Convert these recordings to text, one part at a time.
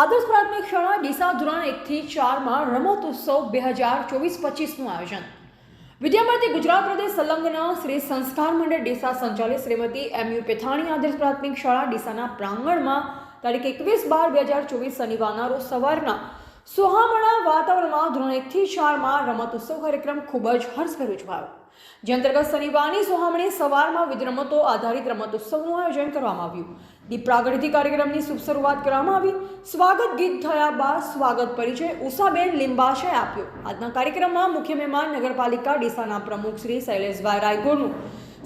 આદર્શ પ્રાથમિક શાળા ડીસા ધોરણ એકથી ચારમાં રમતોત્સવ બે હજાર ચોવીસ પચીસનું આયોજન. વિદ્યામંત્રી ગુજરાત પ્રદેશ સંલગ્ન શ્રી સંસ્કાર મંડળ ડીસા સંચાલિત શ્રીમતી એમ યુ પેથાણી આદર્શ પ્રાથમિક શાળા ડીસાના પ્રાંગણમાં તારીખ એકવીસ બાર બે હજાર ચોવીસ શનિવારના રોજ સવારના સુહામણા વાતાવરણમાં ધોરણ એકથી ચારમાં રમત ઉત્સવ કાર્યક્રમ ખૂબ જ હર્ષભેર ઉજવાયો. જે અંતર્ગત શનિવારની સુહામણી સવારમાં વિવિધ રમતો આધારિત રમત ઉત્સવનું આયોજન કરવામાં આવ્યું. દીપ કાર્યક્રમની શુભ શરૂઆત કરવામાં આવી. સ્વાગત ગીત થયા બાદ સ્વાગત પરિચય ઉષાબેન લિંબાશે આપ્યો. આજના કાર્યક્રમમાં મુખ્ય મહેમાન નગરપાલિકા ડીસાના પ્રમુખ શ્રી શૈલેષભાઈ રાયગોરનું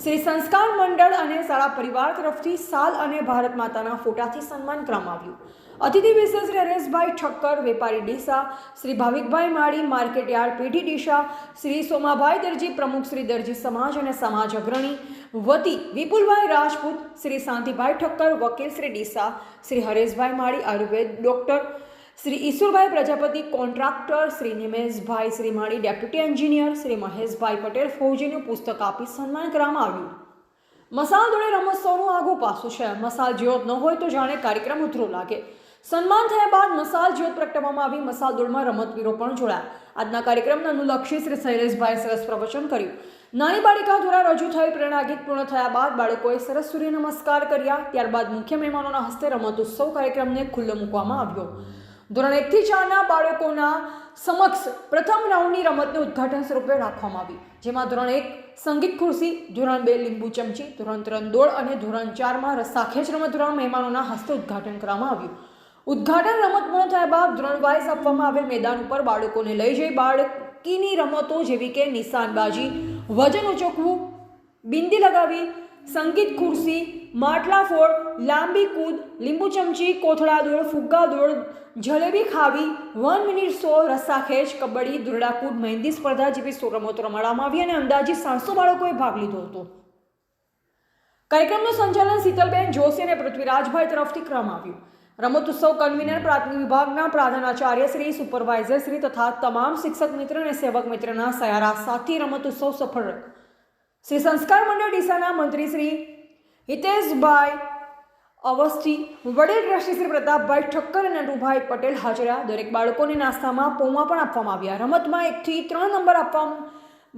શ્રી સંસ્કાર મંડળ અને શાળા પરિવાર તરફથી સાલ અને ભારત માતાના ફોટાથી સન્માન કરવામાં આવ્યું. અતિથિ વિશેષ શ્રી હરેશભાઈ ઠક્કર, વેપારી ડીસા, શ્રી ભાવિકભાઈ માળી, માર્કેટ યાર્ડ પેઢી ડીસા, શ્રી સોમાભાઈ દરજી, પ્રમુખ શ્રી દરજી સમાજ અને સમાજ અગ્રણી, વતી વિપુલભાઈ રાજપૂત, શ્રી શાંતિભાઈ ઠક્કર, વકીલ Shri Deesa, Shri Hareshbhai Mali, Ayurveda doctor Shri Ishwarbhai Prajapati, contractor Shri Nimeshbhai Shrimali, deputy engineer Shri Maheshbhai Patel ફૌજીનું પુસ્તક આપી સન્માન કરવામાં આવ્યું. મસાલ દોડે રમોત્સવનું આગું પાસું છે. મસાલ જ્યોત ન હોય તો જાણે કાર્યક્રમ ઉધરો લાગે. સન્માન થયા બાદ મસાલ જ્યોત પ્રગટાવવામાં આવી. મસાલ દોડમાં રમતવીરો પણ જોડાયા. આજના કાર્યક્રમને અનુલક્ષી શ્રી શૈલેષભાઈ સરસ પ્રવચન કર્યું. નાની બાળિકા દ્વારા રજૂ થયેલ પ્રેરણા ગીત પૂર્ણ થયા બાદ બાળકોએ સરસ સૂર્ય નમસ્કાર કર્યા. ત્યારબાદ મુખ્ય મહેમાનોના હસ્તે રમતોત્સવ કાર્યક્રમને ખુલ્લો મૂકવામાં આવ્યો. ધોરણ એકથી ચારના બાળકોના સમક્ષ પ્રથમ રાઉન્ડની રમતનું ઉદ્ઘાટન સ્વરૂપે રાખવામાં આવી. જેમાં ધોરણ એક સંગીત ખુરશી, ધોરણ બે લીંબુ ચમચી, ધોરણ ત્રણ દોડ અને ધોરણ ચારમાં રસ્સાખેંચ રમત ધોરણ મહેમાનોના હસ્તે ઉદ્ઘાટન કરવામાં આવ્યું. ઉદ્ઘાટન રમત પૂર્ણ થયા બાદ ધોરણ વાઇઝ આપવામાં આવેલ મેદાન ઉપર બાળકોને લઈ જઈ બાળકીની રમતો જેવી કે નિશાનબાજી, વજન ઉચકવું, બિંદી લગાવી સંગીત ખુરશી માટલા ફોડ, લાંબી કૂદ, લીંબુ ચમચી, કોથળા દોડ, ફુગ્ગા દોડ, જલેબી ખાવી, વન મિનિટ સો રસ્સાખેંચ કબડ્ડી દોરડાકૂદ મહેંદી સ્પર્ધા જેવી સો રમતો રમાડવામાં આવી અને અંદાજે સાતસો બાળકોએ ભાગ લીધો હતો કાર્યક્રમનું સંચાલન શીતલબેન જોશી અને પૃથ્વીરાજભાઈ તરફથી કરવામાં આવ્યું રમતોત્સવ કન્વીનર પ્રાથમિક વિભાગના પ્રધાનાચાર્ય શ્રી, સુપરવાઇઝર શ્રી તથા તમામ શિક્ષક મિત્ર અને સેવક મિત્રના સયારા સાથી રમતોત્સવ સફળ. શ્રી સંસ્કાર મંડળ ડીસાના મંત્રી શ્રી હિતેશભાઈ અવસ્થી, વડીલ ટ્રસ્ટી શ્રી પ્રતાપભાઈ ઠક્કર અને નટુભાઈ પટેલ હાજરા. દરેક બાળકોને નાસ્તામાં પૌવા પણ આપવામાં આવ્યા. રમતમાં એકથી ત્રણ નંબર આપવામાં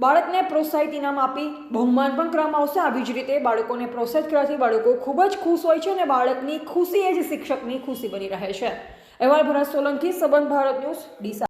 બાળકને પ્રોત્સાહિત ઇનામ આપી બહુમાન પણ કરવામાં આવશે. આવી જ રીતે બાળકોને પ્રોત્સાહિત કરવાથી બાળકો ખૂબ જ ખુશ હોય છે અને બાળકની ખુશી એ જ શિક્ષકની ખુશી બની રહે છે. અહેવાલ ભરત સોલંકી, સંબંધ ભારત ન્યૂઝ, ડીસા.